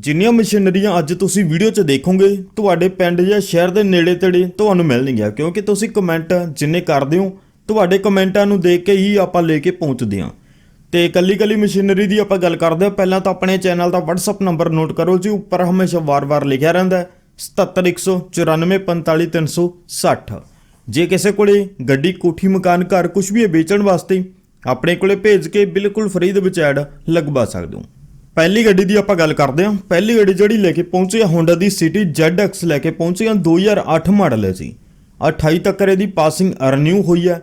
ਜਿੰਨੀਆਂ ਮਸ਼ੀਨਰੀਆਂ ਅੱਜ ਤੁਸੀਂ ਵੀਡੀਓ 'ਚ ਦੇਖੋਗੇ, ਤੁਹਾਡੇ ਪਿੰਡ ਜਾਂ ਸ਼ਹਿਰ ਦੇ ਨੇੜੇ-ਤੇੜੇ ਤੁਹਾਨੂੰ ਮਿਲਣਗੀਆਂ ਕਿਉਂਕਿ ਤੁਸੀਂ ਕਮੈਂਟ ਜਿੰਨੇ ਕਰਦੇ ਹੋ, ਤੁਹਾਡੇ ਕਮੈਂਟਾਂ ਨੂੰ ਦੇਖ ਕੇ ਹੀ ਆਪਾਂ ਲੈ ਕੇ ਪਹੁੰਚਦੇ ਹਾਂ। ਤੇ ਕੱਲੀ-ਕੱਲੀ ਮਸ਼ੀਨਰੀ ਦੀ ਆਪਾਂ ਗੱਲ ਕਰਦੇ ਹਾਂ, ਪਹਿਲਾਂ ਤਾਂ ਆਪਣੇ ਚੈਨਲ ਦਾ WhatsApp ਨੰਬਰ ਨੋਟ ਕਰੋ ਜੀ, ਉੱਪਰ ਹਮੇਸ਼ਾ ਵਾਰ-ਵਾਰ ਲਿਖਿਆ ਰਹਿੰਦਾ ਹੈ 7714945360 ਜੇ ਕਿਸੇ ਕੋਲੇ ਗੱਡੀ, ਕੋਠੀ, ਮਕਾਨ, ਘਰ ਕੁਝ ਵੀ ਹੈ ਵੇਚਣ ਵਾਸਤੇ, ਆਪਣੇ ਕੋਲੇ ਭੇਜ ਕੇ ਬਿਲਕੁਲ ਫ੍ਰੀ ਦੇ ਵਿੱਚ ਐਡ ਲਗਵਾ ਸਕਦੇ ਹੋ। ਪਹਿਲੀ ਗੱਡੀ ਦੀ ਆਪਾਂ ਗੱਲ ਕਰਦੇ ਹਾਂ। ਪਹਿਲੀ ਗੱਡੀ ਜਿਹੜੀ ਲੈ ਕੇ ਪਹੁੰਚੀ ਹੈ Honda ਦੀ City ZX ਲੈ ਕੇ ਪਹੁੰਚੀ ਹੈ 2008 ਮਾਡਲ ਹੈ ਜੀ। 28 ਤੱਕ ਇਹਦੀ ਪਾਸਿੰਗ ਰਿਨਿਊ ਹੋਈ ਹੈ।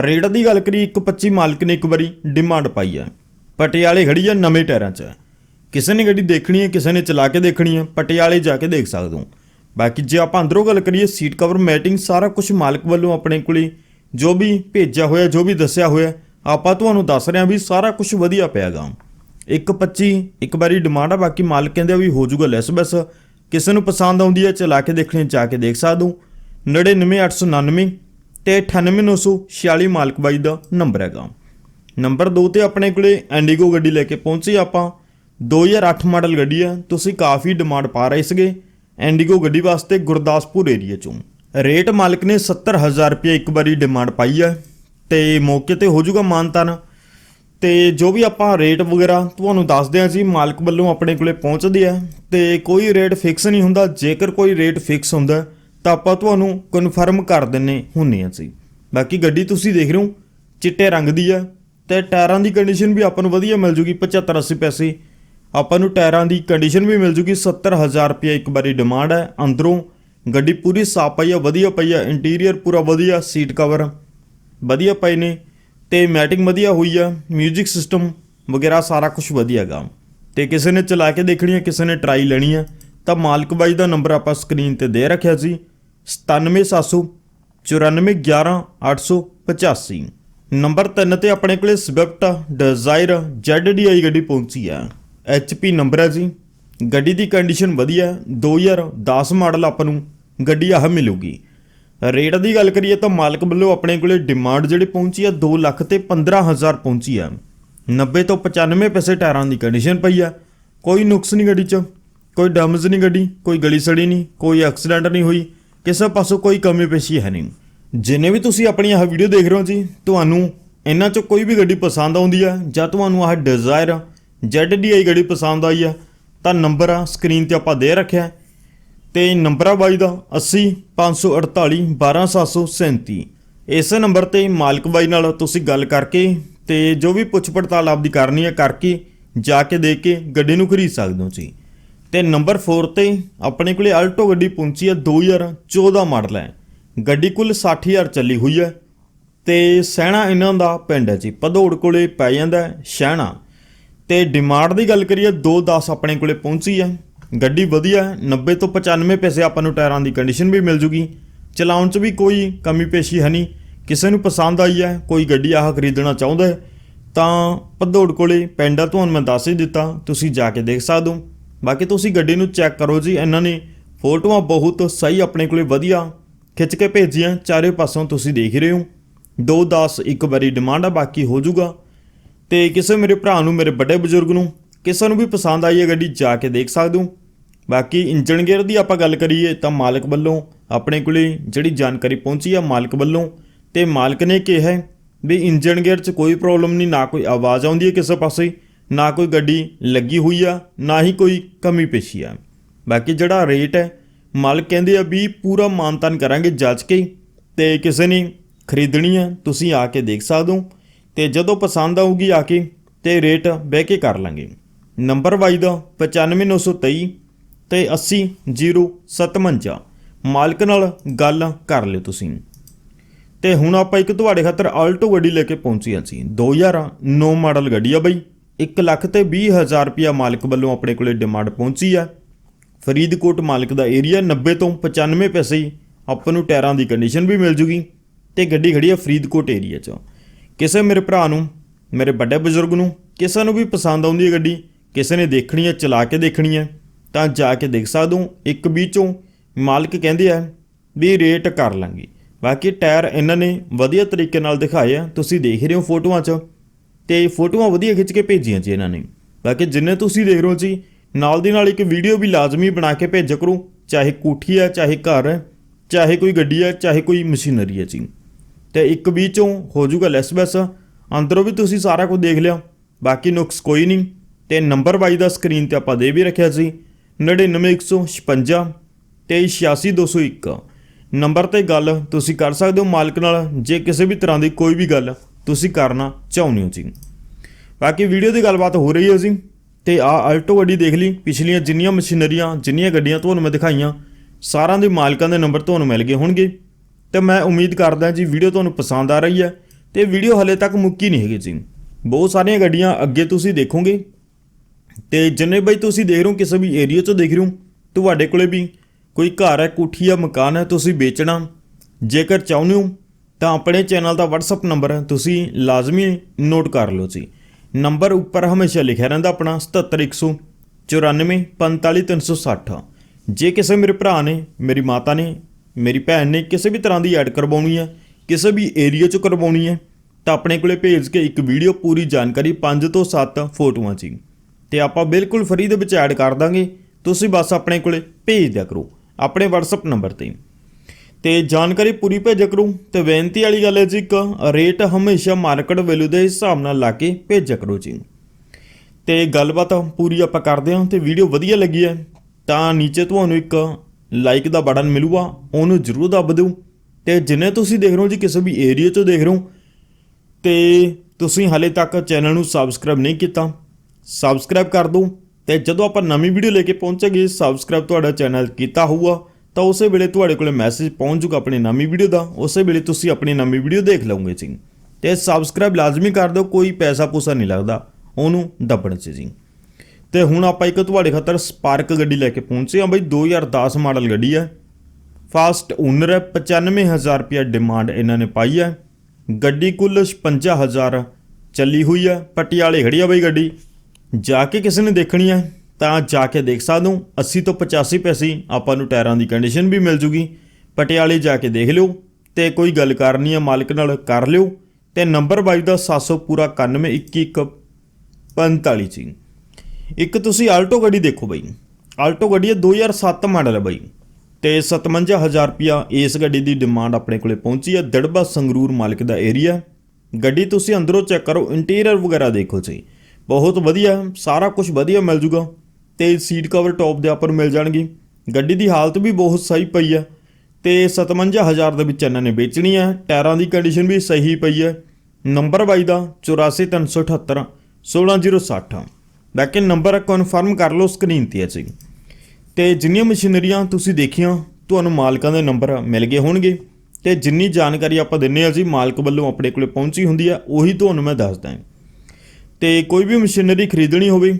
ਰੇਟ ਦੀ ਗੱਲ ਕਰੀ 125 ਮਾਲਕ ਨੇ ਇੱਕ ਵਾਰੀ ਡਿਮਾਂਡ ਪਾਈ ਹੈ। ਪਟਿਆਲੇ ਖੜੀ ਹੈ ਨਵੇਂ ਟਾਇਰਾਂ 'ਚ। ਕਿਸੇ ਨੇ ਗੱਡੀ ਦੇਖਣੀ ਹੈ, ਕਿਸੇ ਨੇ ਚਲਾ ਕੇ ਦੇਖਣੀ ਹੈ, ਪਟਿਆਲੇ ਜਾ ਕੇ ਦੇਖ ਸਕਦੇ ਹੋ। ਬਾਕੀ ਜੇ ਆਪਾਂ ਅੰਦਰੋਂ ਗੱਲ ਕਰੀਏ ਸੀਟ ਕਵਰ ਮੈਟਿੰਗ ਸਾਰਾ ਕੁਝ ਮਾਲਕ ਵੱਲੋਂ ਆਪਣੇ ਕੋਲੇ ਜੋ ਵੀ ਭੇਜਿਆ ਹੋਇਆ, ਜੋ ਵੀ ਦੱਸਿਆ ਹੋਇਆ, ਆਪਾਂ ਤੁਹਾਨੂੰ ਦੱਸ ਰਹੇ ਹਾਂ ਵੀ ਸਾਰਾ ਕੁਝ ਵਧੀਆ ਪਿਆਗਾ 125 ਇੱਕ ਵਾਰੀ ਡਿਮਾਂਡ ਆ, ਬਾਕੀ ਮਾਲਕ ਕਹਿੰਦੇ ਵੀ ਹੋ ਜਾਊਗਾ ਲੈਸ ਬਸ ਕਿਸੇ ਨੂੰ ਪਸੰਦ ਆਉਂਦੀ ਹੈ ਚਲਾ ਕੇ ਦੇਖਣੀ, ਜਾ ਕੇ ਦੇਖ ਸਕਦੇ। ਹੋ 99899 ਤੇ 98946 ਮਾਲਕ ਬਾਈ ਦਾ ਨੰਬਰ ਹੈਗਾ। ਨੰਬਰ 2 ਤੇ ਆਪਣੇ ਕੋਲੇ ਐਂਡੀਗੋ ਗੱਡੀ ਲੈ ਕੇ ਪਹੁੰਚੇ ਆਪਾਂ। 2008 ਮਾਡਲ ਗੱਡੀ ਆ, ਤੁਸੀਂ ਕਾਫੀ ਡਿਮਾਂਡ ਪਾ ਰਹੇ ਸੀਗੇ ਐਂਡੀਗੋ ਗੱਡੀ ਵਾਸਤੇ ਗੁਰਦਾਸਪੁਰ ਏਰੀਆ ਚੋਂ। ਰੇਟ ਮਾਲਕ ਨੇ 70000 ਰੁਪਏ ਇੱਕ ਵਾਰੀ ਡਿਮਾਂਡ ਪਾਈ ਹੈ ਤੇ ਮੌਕੇ ਤੇ ਹੋ ਜਾਊਗਾ ਮਾਨਤਾਨ। ਤੇ ਜੋ ਵੀ ਆਪਾਂ ਰੇਟ ਵਗੈਰਾ ਤੁਹਾਨੂੰ ਦੱਸਦੇ ਹਾਂ ਜੀ, ਮਾਲਕ ਵੱਲੋਂ ਆਪਣੇ ਕੋਲੇ ਪਹੁੰਚਦੇ ਹੈ ਤੇ ਕੋਈ ਰੇਟ ਫਿਕਸ ਨਹੀਂ ਹੁੰਦਾ, ਜੇਕਰ ਕੋਈ ਰੇਟ ਫਿਕਸ ਹੁੰਦਾ ਤਾਂ ਆਪਾਂ ਤੁਹਾਨੂੰ ਕਨਫਰਮ ਕਰ ਦਿੰਨੇ ਹੁੰਨੇ ਆ ਜੀ। ਬਾਕੀ ਗੱਡੀ ਤੁਸੀਂ ਦੇਖ ਰਹੇ ਹੋ, ਚਿੱਟੇ ਰੰਗ ਦੀ ਆ ਤੇ ਟਾਇਰਾਂ ਦੀ ਕੰਡੀਸ਼ਨ ਵੀ ਆਪਾਂ ਨੂੰ ਵਧੀਆ ਮਿਲ ਜੂਗੀ 75 80 ਪੈਸੇ। ਆਪਾਂ ਨੂੰ ਟਾਇਰਾਂ ਦੀ ਕੰਡੀਸ਼ਨ ਵੀ ਮਿਲ ਜੂਗੀ 70000 ਰੁਪਏ ਇੱਕ ਵਾਰੀ ਡਿਮਾਂਡ ਹੈ, ਅੰਦਰੋਂ ਗੱਡੀ ਪੂਰੀ ਸਾਫ਼ ਪਈ ਆ ਵਧੀਆ ਪਈ ਆ ਇੰਟੀਰੀਅਰ ਪੂਰਾ ਵਧੀਆ ਸੀਟ ਕਵਰ ਵਧੀਆ ਪਏ ਨੇ। ਤੇ ਮੈਟਿੰਗ ਵਧੀਆ ਹੋਈ ਆ 뮤직 ਸਿਸਟਮ ਵਗੈਰਾ ਸਾਰਾ ਕੁਝ ਵਧੀਆਗਾ ਤੇ ਕਿਸੇ ਨੇ ਚਲਾ ਕੇ ਦੇਖਣੀ ਹੈ ਕਿਸੇ ਨੇ ਟਰਾਈ ਲੈਣੀ ਹੈ ਤਾਂ ਮਾਲਕ ਬਾਈ ਦਾ ਨੰਬਰ ਆਪਾਂ ਸਕਰੀਨ ਤੇ ਦੇ ਰੱਖਿਆ ਸੀ 97700 9411885 ਨੰਬਰ 3 ਤੇ ਆਪਣੇ ਕੋਲੇ ਸਵਿਫਟ ਡਿਜ਼ਾਇਰ ZDI ਗੱਡੀ ਪਹੁੰਚੀ ਆ। HP ਨੰਬਰ ਹੈ ਜੀ। ਗੱਡੀ ਦੀ ਕੰਡੀਸ਼ਨ ਵਧੀਆ ਹੈ। 2010 ਮਾਡਲ ਆਪਾਂ ਨੂੰ ਗੱਡੀ ਆਹ ਮਿਲੂਗੀ। ਰੇਟ ਦੀ ਗੱਲ ਕਰੀਏ ਤਾਂ ਮਾਲਕ ਵੱਲੋਂ ਆਪਣੇ ਕੋਲੇ ਡਿਮਾਂਡ ਜਿਹੜੀ ਪਹੁੰਚੀ ਆ 2 ਲੱਖ ਤੇ 15000 ਪਹੁੰਚੀ ਆ। 90 ਤੋਂ 95 ਪੈਸੇ ਟਾਇਰਾਂ ਦੀ ਕੰਡੀਸ਼ਨ ਪਈ ਆ। ਕੋਈ ਨੁਕਸ ਨਹੀਂ ਗੱਡੀ 'ਚ, ਕੋਈ ਡੈਮੇਜ ਨਹੀਂ ਗੱਡੀ, ਕੋਈ ਗਲੀ ਸੜੀ ਨਹੀਂ, ਕੋਈ ਐਕਸੀਡੈਂਟ ਨਹੀਂ ਹੋਈ, ਕਿਸੇ ਪਾਸੋਂ ਕੋਈ ਕਮੀ ਪੇਸ਼ੀ ਹੈ ਨਹੀਂ। ਜਿੰਨੇ ਵੀ ਤੁਸੀਂ ਆਪਣੀ ਆਹ ਵੀਡੀਓ ਦੇਖ ਰਹੇ ਹੋ ਜੀ, ਤੁਹਾਨੂੰ ਇਹਨਾਂ 'ਚੋਂ ਕੋਈ ਵੀ ਗੱਡੀ ਪਸੰਦ ਆਉਂਦੀ ਆ ਜਾਂ ਤੁਹਾਨੂੰ ਆਹ ਡਿਜ਼ਾਇਰ ZDI ਗੱਡੀ ਪਸੰਦ ਆਈ ਆ, ਤਾਂ ਨੰਬਰ ਆ ਸਕਰੀਨ ਤੇ ਆਪਾਂ ਦੇ ਰੱਖਿਆ। ਤੇ ਨੰਬਰ ਆ ਬਾਈ ਦਾ 80 548 12737 ਇਸ ਨੰਬਰ ਤੇ ਮਾਲਕ ਬਾਈ ਨਾਲ ਤੁਸੀਂ ਗੱਲ ਕਰਕੇ ਤੇ ਜੋ ਵੀ ਪੁੱਛ ਪੜਤਾਲ ਆਪਦੀ ਕਰਨੀ ਹੈ ਕਰਕੇ ਜਾ ਕੇ ਦੇਖ ਕੇ ਗੱਡੀ ਨੂੰ ਖਰੀਦ ਸਕਦੇ ਹੋ ਜੀ ਤੇ ਨੰਬਰ 4 ਤੇ ਆਪਣੇ ਕੋਲੇ ਆਲਟੋ ਗੱਡੀ ਪਹੁੰਚੀ ਹੈ 2014 ਮਾਡਲ ਹੈ। ਗੱਡੀ ਕੁੱਲ 60000 ਚੱਲੀ ਹੋਈ ਹੈ ਤੇ ਸਹਿਣਾ ਇਹਨਾਂ ਦਾ ਪਿੰਡ ਹੈ ਜੀ। ਪਧੌੜ ਕੋਲੇ ਪੈ ਜਾਂਦਾ ਸਹਿਣਾ ਤੇ ਡਿਮਾਂਡ ਦੀ ਗੱਲ ਕਰੀਏ 210 ਆਪਣੇ ਕੋਲੇ ਪਹੁੰਚੀ ਹੈ। ਗੱਡੀ ਵਧੀਆ ਹੈ 90 ਤੋਂ 95 ਪੈਸੇ ਆਪਾਂ ਨੂੰ ਟਾਇਰਾਂ ਦੀ ਕੰਡੀਸ਼ਨ ਵੀ ਮਿਲ ਜੂਗੀ। ਚਲਾਉਣ 'ਚ ਵੀ ਕੋਈ ਕਮੀ ਪੇਸ਼ੀ ਹੈ ਨਹੀਂ। ਕਿਸੇ ਨੂੰ ਪਸੰਦ ਆਈ ਹੈ, ਕੋਈ ਗੱਡੀ ਆਹ ਖਰੀਦਣਾ ਚਾਹੁੰਦਾ ਹੈ, ਤਾਂ ਪਧੌੜ ਕੋਲੇ ਪਿੰਡ ਆ ਤੁਹਾਨੂੰ ਮੈਂ ਦੱਸ ਹੀ ਦਿੱਤਾ, ਤੁਸੀਂ ਜਾ ਕੇ ਦੇਖ ਸਕਦੇ ਹੋ। ਬਾਕੀ ਤੁਸੀਂ ਗੱਡੀ ਨੂੰ ਚੈੱਕ ਕਰੋ ਜੀ, ਇਹਨਾਂ ਨੇ ਫੋਟੋਆਂ ਬਹੁਤ ਸਹੀ ਆਪਣੇ ਕੋਲੇ ਵਧੀਆ ਖਿੱਚ ਕੇ ਭੇਜੀਆਂ, ਚਾਰੇ ਪਾਸੋਂ ਤੁਸੀਂ ਦੇਖ ਰਹੇ ਹੋ। 210 ਇੱਕ ਵਾਰੀ ਡਿਮਾਂਡ ਆ, ਬਾਕੀ ਹੋ ਜਾਊਗਾ। ਤੇ ਕਿਸੇ ਮੇਰੇ ਭਰਾ ਨੂੰ, ਮੇਰੇ ਵੱਡੇ ਬਜ਼ੁਰਗ ਨੂੰ, ਕਿਸੇ ਨੂੰ ਵੀ ਪਸੰਦ ਆਈ ਹੈ ਗੱਡੀ, ਜਾ ਕੇ ਦੇਖ ਸਕਦੇ ਹੋ। ਬਾਕੀ ਇੰਜਨ ਗੇਅਰ ਦੀ ਆਪਾਂ ਗੱਲ ਕਰੀਏ ਤਾਂ ਮਾਲਕ ਵੱਲੋਂ ਆਪਣੇ ਕੋਲੇ ਜਿਹੜੀ ਜਾਣਕਾਰੀ ਪਹੁੰਚੀ ਆ ਮਾਲਕ ਵੱਲੋਂ ਤੇ ਮਾਲਕ ਨੇ ਕਿਹਾ ਵੀ ਇੰਜਨ ਗੇਅਰ 'ਚ ਕੋਈ ਪ੍ਰੋਬਲਮ ਨਹੀਂ, ਨਾ ਕੋਈ ਆਵਾਜ਼ ਆਉਂਦੀ ਹੈ ਕਿਸੇ ਪਾਸੇ, ਨਾ ਕੋਈ ਗੱਡੀ ਲੱਗੀ ਹੋਈ ਆ, ਨਾ ਹੀ ਕੋਈ ਕਮੀ ਪੇਸ਼ੀ ਆ। ਬਾਕੀ ਜਿਹੜਾ ਰੇਟ ਹੈ, ਮਾਲਕ ਕਹਿੰਦੇ ਆ ਵੀ ਪੂਰਾ ਮਾਨਤਾਨ ਕਰਾਂਗੇ ਜੱਜ ਕੇ ਤੇ ਕਿਸੇ ਨੇ ਖਰੀਦਣੀ ਆ, ਤੁਸੀਂ ਆ ਕੇ ਦੇਖ ਸਕਦੇ ਹੋ ਤੇ ਜਦੋਂ ਪਸੰਦ ਆਊਗੀ ਆ ਕੇ ਤੇ ਰੇਟ ਬਹਿ ਕੇ ਕਰ ਲਾਂਗੇ। ਨੰਬਰ ਵਾਈ ਦਾ 95923 ਤੇ 80057 ਮਾਲਕ ਨਾਲ ਗੱਲ ਕਰ ਲਿਓ ਤੁਸੀਂ। ਤੇ ਹੁਣ ਆਪਾਂ ਇੱਕ ਤੁਹਾਡੇ ਖਾਤਰ ਆਲਟੋ ਗੱਡੀ ਲੈ ਕੇ ਪਹੁੰਚੀ ਹਾਂ ਸੀ 2009 ਮਾਡਲ ਗੱਡੀ ਆ ਬਈ। 1 ਲੱਖ ਤੇ 20 ਹਜ਼ਾਰ ਰੁਪਿਆ ਮਾਲਕ ਵੱਲੋਂ ਆਪਣੇ ਕੋਲੇ ਡਿਮਾਂਡ ਪਹੁੰਚੀ ਆ। ਫਰੀਦਕੋਟ ਮਾਲਕ ਦਾ ਏਰੀਆ 90 ਤੋਂ 95 ਪੈਸੇ ਹੀ ਆਪਾਂ ਨੂੰ ਟਾਇਰਾਂ ਦੀ ਕੰਡੀਸ਼ਨ ਵੀ ਮਿਲ ਜੂਗੀ। ਤੇ ਗੱਡੀ ਖੜੀ ਆ ਫਰੀਦਕੋਟ ਏਰੀਆ 'ਚ। ਕਿਸੇ ਮੇਰੇ ਭਰਾ ਨੂੰ, ਮੇਰੇ ਵੱਡੇ ਬਜ਼ੁਰਗ ਨੂੰ, ਕਿਸੇ ਨੂੰ ਵੀ ਪਸੰਦ ਆਉਂਦੀ ਹੈ ਗੱਡੀ, ਕਿਸੇ ਨੇ ਦੇਖਣੀ ਹੈ ਚਲਾ ਕੇ ਦੇਖਣੀ ਹੈ ਤਾਂ ਜਾ ਕੇ ਦੇਖ ਸਕਦੇ ਹੋ ਇੱਕ ਵਿੱਚੋਂ ਮਾਲਕ ਕਹਿੰਦੇ ਆ, ਵੀ ਰੇਟ ਕਰ ਲਾਂਗੇ। ਬਾਕੀ ਟਾਇਰ ਇਹਨਾਂ ਨੇ ਵਧੀਆ ਤਰੀਕੇ ਨਾਲ ਦਿਖਾਏ ਆ। ਤੁਸੀਂ ਦੇਖ ਰਹੇ ਹੋ ਫੋਟੋਆਂ 'ਚ। ਤੇ ਫੋਟੋਆਂ ਵਧੀਆ ਖਿੱਚ ਕੇ ਭੇਜੀਆਂ ਜੀ ਇਹਨਾਂ ਨੇ। ਬਾਕੀ ਜਿੰਨੇ ਤੁਸੀਂ ਦੇਖ ਰਹੇ ਹੋ ਜੀ, ਨਾਲ ਦੀ ਨਾਲ ਇੱਕ ਵੀਡੀਓ ਵੀ ਲਾਜ਼ਮੀ ਬਣਾ ਕੇ ਭੇਜਿਆ ਕਰੋ। ਚਾਹੇ ਕੋਠੀ ਹੈ ਚਾਹੇ ਘਰ ਹੈ ਚਾਹੇ ਕੋਈ ਗੱਡੀ ਹੈ ਚਾਹੇ ਕੋਈ ਮਸ਼ੀਨਰੀ ਹੈ ਜੀ। ਤੇ ਇੱਕ ਵਿੱਚੋਂ ਹੋ ਜਾਊਗਾ ਲੈਸ ਬੈਸ ਅੰਦਰੋਂ ਵੀ ਤੁਸੀਂ ਸਾਰਾ ਕੁਝ ਦੇਖ ਲਿਆ। ਬਾਕੀ ਨੁਕਸ ਕੋਈ ਨਹੀਂ। ਤੇ ਨੰਬਰ ਵਾਈ ਦਾ ਸਕਰੀਨ ਤੇ ਆਪਾਂ ਦੇ ਵੀ ਰੱਖਿਆ ਸੀ। 99156 ਤੇ 86201 ਨੰਬਰ ਤੇ ਗੱਲ ਤੁਸੀਂ ਕਰ ਸਕਦੇ ਹੋ ਮਾਲਕ ਨਾਲ, ਜੇ ਕਿਸੇ ਵੀ ਤਰ੍ਹਾਂ ਦੀ ਕੋਈ ਵੀ ਗੱਲ ਤੁਸੀਂ ਕਰਨਾ ਚਾਹੁੰਦੇ ਹੋ ਜੀ। ਬਾਕੀ ਵੀਡੀਓ ਦੀ ਗੱਲਬਾਤ ਹੋ ਰਹੀ ਹੈ ਜੀ, ਤੇ ਆ ਆਲਟੋ ਗੱਡੀ ਦੇਖ ਲਈ, ਪਿਛਲੀਆਂ ਜਿੰਨੀਆਂ ਮਸ਼ੀਨਰੀਆਂ, ਜਿੰਨੀਆਂ ਗੱਡੀਆਂ ਤੁਹਾਨੂੰ ਮੈਂ ਦਿਖਾਈਆਂ, ਸਾਰਿਆਂ ਦੇ ਮਾਲਕਾਂ ਦੇ ਨੰਬਰ ਤੁਹਾਨੂੰ ਮਿਲ ਗਏ ਹੋਣਗੇ। ਤੇ ਮੈਂ ਉਮੀਦ ਕਰਦਾ ਜੀ ਵੀਡੀਓ ਤੁਹਾਨੂੰ ਪਸੰਦ ਆ ਰਹੀ ਹੈ, ਤੇ ਵੀਡੀਓ ਹਲੇ ਤੱਕ ਮੁੱਕੀ ਨਹੀਂ ਹੈਗੀ ਜੀ। ਬਹੁਤ ਸਾਰੀਆਂ ਗੱਡੀਆਂ ਅੱਗੇ ਤੁਸੀਂ ਦੇਖੋਗੇ ਤੇ ਜਿੰਨੇ ਬਈ, ਤੁਸੀਂ ਦੇਖ ਰਹੇ ਹੋ ਕਿਸੇ ਵੀ ਏਰੀਆ 'ਚੋਂ ਦੇਖ ਰਹੇ ਹੋ? ਤੁਹਾਡੇ ਕੋਲੇ ਵੀ ਕੋਈ ਘਰ ਹੈ, ਕੋਠੀ ਹੈ, ਮਕਾਨ ਹੈ, ਤੁਸੀਂ ਵੇਚਣਾ। ਜੇਕਰ ਚਾਹੁੰਦੇ ਹੋ, ਤਾਂ ਆਪਣੇ ਚੈਨਲ ਦਾ WhatsApp ਨੰਬਰ ਤੁਸੀਂ ਲਾਜ਼ਮੀ ਨੋਟ ਕਰ ਲਓ ਜੀ। ਨੰਬਰ ਉੱਪਰ ਹਮੇਸ਼ਾ ਲਿਖਿਆ ਰਹਿੰਦਾ ਆਪਣਾ 77194 45360 ਜੇ ਕਿਸੇ ਮੇਰੇ ਭਰਾ ਨੇ, ਮੇਰੀ ਮਾਤਾ ਨੇ, ਮੇਰੀ ਭੈਣ ਨੇ ਕਿਸੇ ਵੀ ਤਰ੍ਹਾਂ ਦੀ ਐਡ ਕਰਵਾਉਣੀ ਹੈ, ਕਿਸੇ ਵੀ ਏਰੀਆ 'ਚ ਕਰਵਾਉਣੀ ਹੈ, ਤਾਂ ਆਪਣੇ ਕੋਲੇ ਭੇਜ ਕੇ ਇੱਕ ਵੀਡੀਓ ਪੂਰੀ ਜਾਣਕਾਰੀ 5 ਤੋਂ 7 ਫੋਟੋਆਂ ਜੀ। ਤੇ ਆਪਾਂ ਬਿਲਕੁਲ ਫ੍ਰੀ ਦੇ ਵਿੱਚ ਐਡ ਕਰ ਦਾਂਗੇ। ਤੁਸੀਂ ਬਸ ਆਪਣੇ ਕੋਲੇ ਭੇਜ ਦਿਆ ਕਰੋ। ਆਪਣੇ WhatsApp ਨੰਬਰ ਤੇ। ਤੇ ਜਾਣਕਾਰੀ ਪੂਰੀ ਭੇਜਿਆ ਕਰੋ। ਤੇ ਬੇਨਤੀ ਵਾਲੀ ਗੱਲ ਹੈ ਜੀ, ਇੱਕ ਰੇਟ ਹਮੇਸ਼ਾ ਮਾਰਕੀਟ ਵੈਲਿਊ ਦੇ ਹਿਸਾਬ ਨਾਲ ਲਾ ਕੇ ਭੇਜਿਆ ਕਰੋ ਜੀ। ਤੇ ਗੱਲਬਾਤ ਪੂਰੀ ਆਪਾਂ ਕਰਦੇ ਹਾਂ ਤੇ ਵੀਡੀਓ ਵਧੀਆ ਲੱਗੀ ਹੈ, ਤਾਂ ਨੀਚੇ ਤੁਹਾਨੂੰ ਇੱਕ ਲਾਈਕ ਦਾ ਬਟਨ ਮਿਲੂਗਾ, ਉਹਨੂੰ ਜ਼ਰੂਰ ਦੱਬ ਦਿਓ। ਤੇ ਜਿੰਨੇ ਤੁਸੀਂ ਦੇਖ ਰਹੇ ਹੋ ਜੀ, ਕਿਸੇ ਵੀ ਏਰੀਆ 'ਚੋਂ ਦੇਖ ਰਹੇ ਹੋ, ਤੇ ਤੁਸੀਂ ਹਾਲੇ ਤੱਕ ਚੈਨਲ ਨੂੰ ਸਬਸਕ੍ਰਾਈਬ ਨਹੀਂ ਕੀਤਾ ਸਬਸਕ੍ਰਾਈਬ ਕਰ ਦਿਓ ਤੇ ਜਦੋਂ ਆਪਾਂ ਨਵੀਂ ਵੀਡੀਓ ਲੈ ਕੇ ਪਹੁੰਚਾਂਗੇ ਸਬਸਕ੍ਰਾਈਬ ਤੁਹਾਡਾ ਚੈਨਲ ਕੀਤਾ ਹੋਊਗਾ, ਤਾਂ ਉਸੇ ਵੇਲੇ ਤੁਹਾਡੇ ਕੋਲੇ ਮੈਸੇਜ ਪਹੁੰਚ ਜੂਗਾ ਆਪਣੀ ਨਵੀਂ ਵੀਡੀਓ ਦਾ। ਉਸੇ ਵੇਲੇ ਤੁਸੀਂ ਆਪਣੀ ਨਵੀਂ ਵੀਡੀਓ ਦੇਖ ਲਓਗੇ ਜੀ। ਤੇ ਸਬਸਕ੍ਰਾਈਬ ਲਾਜ਼ਮੀ ਕਰ ਦਿਓ, ਕੋਈ ਪੈਸਾ ਪੂਸਾ ਨਹੀਂ ਲੱਗਦਾ, ਉਹਨੂੰ ਦੱਬਣ 'ਚ ਜੀ। ਤੇ ਹੁਣ ਆਪਾਂ ਇੱਕ ਤੁਹਾਡੇ ਖਾਤਰ ਸਪਾਰਕ ਗੱਡੀ ਲੈ ਕੇ ਪਹੁੰਚੇ ਹਾਂ ਬਈ 2010 ਮਾਡਲ ਗੱਡੀ ਹੈ। ਫਾਸਟ ਓਨਰ ਹੈ 95000 ਰੁਪਏ ਡਿਮਾਂਡ ਇਹਨਾਂ ਨੇ ਪਾਈ ਹੈ। ਗੱਡੀ ਕੁੱਲ 56000 ਚੱਲੀ ਹੋਈ ਹੈ, ਪਟਿਆਲੇ ਖੜੀ ਆ ਬਈ ਗੱਡੀ। ਜਾ ਕੇ ਕਿਸੇ ਨੇ ਦੇਖਣੀ ਹੈ, ਤਾਂ ਜਾ ਕੇ ਦੇਖ ਸਕਦੇ ਹੋ 80 ਤੋਂ 85 ਪੈਸੇ ਆਪਾਂ ਨੂੰ ਟਾਇਰਾਂ ਦੀ ਕੰਡੀਸ਼ਨ ਵੀ ਮਿਲ ਜੂਗੀ। ਪਟਿਆਲੇ ਜਾ ਕੇ ਦੇਖ ਲਿਓ, ਤੇ ਕੋਈ ਗੱਲ ਕਰਨੀ ਹੈ, ਮਾਲਕ ਨਾਲ ਕਰ ਲਿਓ। ਤੇ ਨੰਬਰ ਬਾਈ ਦਾ 700 ਪੂਰਾ 9111 45 ਜੀ ਇੱਕ ਤੁਸੀਂ ਆਲਟੋ ਗੱਡੀ ਦੇਖੋ ਬਾਈ। ਆਲਟੋ ਗੱਡੀ ਹੈ 2007 ਮਾਡਲ ਹੈ ਬਈ। ਤੇ 57000 ਰੁਪਿਆ ਇਸ ਗੱਡੀ ਦੀ ਡਿਮਾਂਡ ਆਪਣੇ ਕੋਲੇ ਪਹੁੰਚੀ ਹੈ। ਦੜਬਾ ਸੰਗਰੂਰ ਮਾਲਕ ਦਾ ਏਰੀਆ ਗੱਡੀ ਤੁਸੀਂ ਅੰਦਰੋਂ ਚੈੱਕ ਕਰੋ ਇੰਟੀਰੀਅਰ ਵਗੈਰਾ ਦੇਖੋ ਜੀ। ਬਹੁਤ ਵਧੀਆ, ਸਾਰਾ ਕੁਝ ਵਧੀਆ ਮਿਲ ਜੂਗਾ। ਤੇ ਸੀਟ ਕਵਰ ਟੌਪ ਦੇ ਉੱਪਰ ਮਿਲ ਜਾਣਗੇ। ਗੱਡੀ ਦੀ ਹਾਲਤ ਵੀ ਬਹੁਤ ਸਹੀ ਪਈ ਹੈ ਤੇ 57000 ਦੇ ਵਿੱਚ ਇਹਨਾਂ ਨੇ ਵੇਚਣੀ ਹੈ ਟਾਇਰਾਂ ਦੀ ਕੰਡੀਸ਼ਨ ਵੀ ਸਹੀ ਪਈ ਹੈ ਨੰਬਰ ਬਾਈ ਦਾ 84378 16060 ਬਾਕੀ ਨੰਬਰ ਕਨਫਰਮ ਕਰ ਲਓ ਸਕਰੀਨ ਤੇ ਹੈ ਜੀ ਤੇ ਜਿੰਨੀਆਂ ਮਸ਼ੀਨਰੀਆਂ ਤੁਸੀਂ ਦੇਖੀਆਂ, ਤੁਹਾਨੂੰ ਮਾਲਕਾਂ ਦੇ ਨੰਬਰ ਮਿਲ ਗਏ ਹੋਣਗੇ। ਤੇ ਜਿੰਨੀ ਜਾਣਕਾਰੀ ਆਪਾਂ ਦਿੰਨੇ ਆ ਜੀ, ਮਾਲਕ ਵੱਲੋਂ ਆਪਣੇ ਕੋਲੇ ਪਹੁੰਚੀ ਹੁੰਦੀ ਆ, ਉਹੀ ਤੁਹਾਨੂੰ ਮੈਂ ਦੱਸਦਾ ਤੇ ਕੋਈ ਵੀ ਮਸ਼ੀਨਰੀ ਖਰੀਦਣੀ ਹੋਵੇ,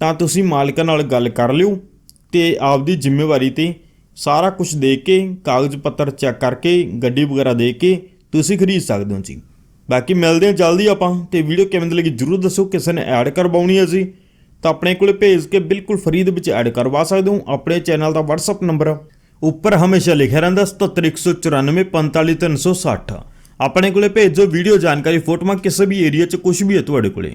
ਤਾਂ ਤੁਸੀਂ ਮਾਲਕਾਂ ਨਾਲ ਗੱਲ ਕਰ ਲਿਓ ਤੇ ਆਪਦੀ ਜ਼ਿੰਮੇਵਾਰੀ ਤੇ ਸਾਰਾ ਕੁਝ ਦੇ ਕੇ, ਕਾਗਜ਼ ਪੱਤਰ ਚੈੱਕ ਕਰਕੇ, ਗੱਡੀ ਵਗੈਰਾ ਦੇ ਕੇ ਤੁਸੀਂ ਖਰੀਦ ਸਕਦੇ ਹੋ ਜੀ। ਬਾਕੀ ਮਿਲਦੇ ਹਾਂ ਜਲਦੀ ਆਪਾਂ ਤੇ ਵੀਡੀਓ ਕਿਵੇਂ ਦੀ ਲੱਗੀ ਜਰੂਰ ਦੱਸੋ, ਕਿਸੇ ਨੇ ਐਡ ਕਰਵਾਉਣੀ ਹੈ ਜੀ। ਤਾਂ ਆਪਣੇ ਕੋਲੇ ਭੇਜ ਕੇ ਬਿਲਕੁਲ ਫਰੀ ਦੇ ਵਿੱਚ ਐਡ ਕਰਵਾ ਸਕਦੇ ਹੋ। ਆਪਣੇ ਚੈਨਲ ਦਾ WhatsApp ਨੰਬਰ ਉੱਪਰ ਹਮੇਸ਼ਾ ਲਿਖਿਆ ਰਹਿੰਦਾ 77194 45360 ਆਪਣੇ ਕੋਲੇ ਭੇਜੋ ਵੀਡੀਓ ਜਾਣਕਾਰੀ, ਫੋਟੋਆਂ ਕਿਸੇ ਵੀ ਏਰੀਆ 'ਚ ਕੁਝ ਵੀ ਹੈ ਤੁਹਾਡੇ ਕੋਲੇ।